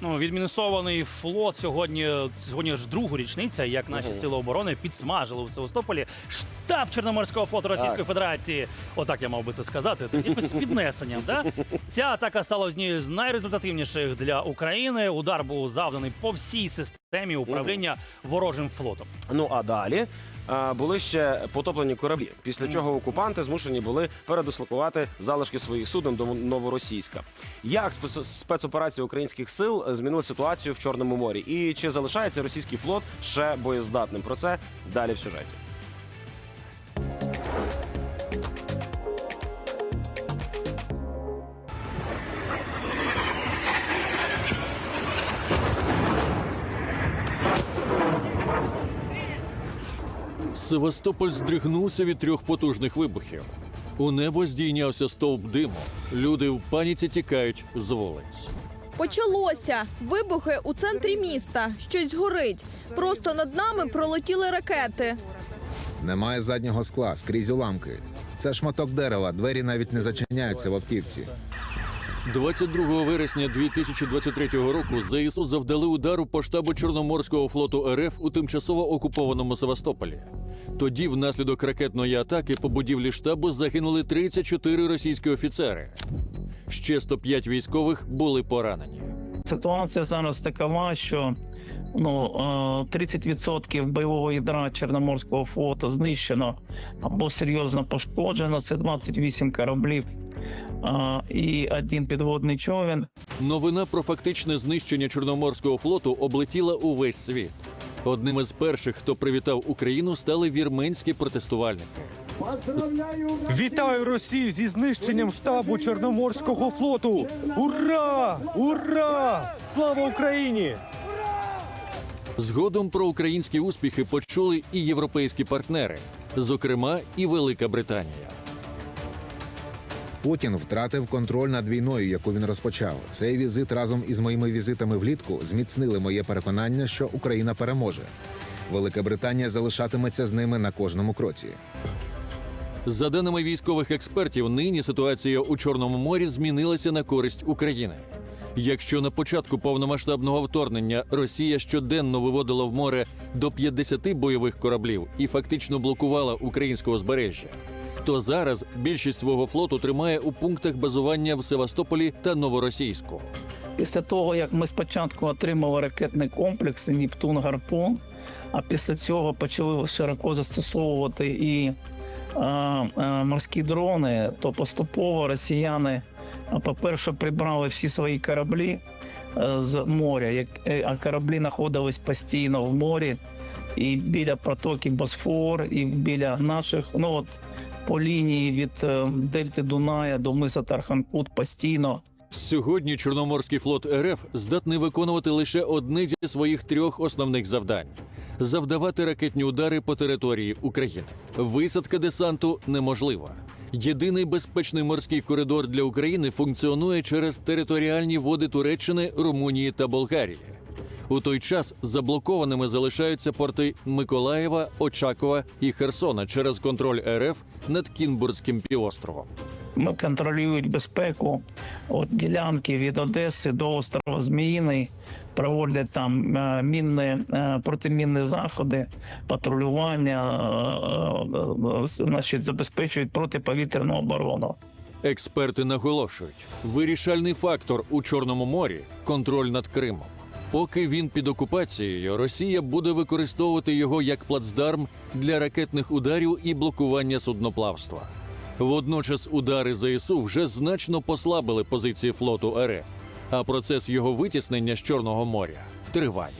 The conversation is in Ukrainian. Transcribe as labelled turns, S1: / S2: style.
S1: Ну, відмінусований флот сьогодні. Сьогодні ж другу річниця, як наші сили оборони підсмажили в Севастополі штаб Чорноморського флоту Російської
S2: Так.
S1: Федерації. Отак я мав би це сказати. Так, якось з піднесенням. Да? Ця атака стала однією з найрезультативніших для України. Удар був завданий по всій системі управління ворожим флотом.
S2: Ну а далі а, були ще потоплені кораблі. Після чого окупанти змушені були передислокувати залишки своїх суден до новоросійська. Як спец- спецоперації українських сил змінили ситуацію в Чорному морі? І чи залишається російський флот ще боєздатним? Про це далі в сюжеті.
S3: Севастополь здригнувся від трьох потужних вибухів. У небо здійнявся стовп диму. Люди в паніці тікають з вулиць.
S4: Почалося вибухи у центрі міста. Щось горить. Просто над нами пролетіли ракети.
S5: Немає заднього скла, скрізь уламки. Це шматок дерева, двері навіть не зачиняються в автівці.
S3: 22 вересня 2023 року ЗСУ завдали удару по штабу Чорноморського флоту РФ у тимчасово окупованому Севастополі. Тоді, внаслідок ракетної атаки по будівлі штабу загинули 34 російські офіцери. Ще 105 військових були поранені.
S6: Ситуація зараз такова, що ну, е, 30% бойового ядра Чорноморського флоту знищено або серйозно пошкоджено. Це 28 кораблів е, і один підводний човен.
S3: Новина про фактичне знищення Чорноморського флоту облетіла увесь світ. Одним із перших, хто привітав Україну, стали вірменські протестувальники.
S7: Вітаю Росію зі знищенням штабу Чорноморського флоту! Ура! Ура! Слава Україні!
S3: Згодом про українські успіхи почули і європейські партнери, зокрема і Велика Британія.
S5: Путін втратив контроль над війною, яку він розпочав. Цей візит разом із моїми візитами влітку зміцнили моє переконання, що Україна переможе. Велика Британія залишатиметься з ними на кожному кроці.
S3: За даними військових експертів, нині ситуація у Чорному морі змінилася на користь України. Якщо на початку повномасштабного вторгнення Росія щоденно виводила в море до 50 бойових кораблів і фактично блокувала українське узбережжя, то зараз більшість свого флоту тримає у пунктах базування в Севастополі та Новоросійську.
S6: Після того, як ми спочатку отримали ракетний комплекс Нептун Гарпун, а після цього почали широко застосовувати і морські дрони, то поступово росіяни, по-перше, прибрали всі свої кораблі е, з моря, е, а кораблі знаходились постійно в морі, і біля протоки Босфор, і біля наших, ну от по лінії від е, Дельти Дуная до миса Тарханкут постійно
S3: Сьогодні Чорноморський флот РФ здатний виконувати лише одне зі своїх трьох основних завдань: завдавати ракетні удари по території України. Висадка десанту неможлива. Єдиний безпечний морський коридор для України функціонує через територіальні води Туреччини, Румунії та Болгарії. У той час заблокованими залишаються порти Миколаєва, Очакова і Херсона через контроль РФ над Кінбурзьким півостровом.
S6: Ми контролюють безпеку от ділянки від Одеси до острова Зміїний, проводять там е, мінні, е, протимінні заходи, патрулювання, е, значить, забезпечують протиповітряну оборону.
S3: Експерти наголошують, вирішальний фактор у Чорному морі контроль над Кримом. Поки він під окупацією, Росія буде використовувати його як плацдарм для ракетних ударів і блокування судноплавства. Водночас удари ЗСУ вже значно послабили позиції флоту РФ, а процес його витіснення з Чорного моря триває.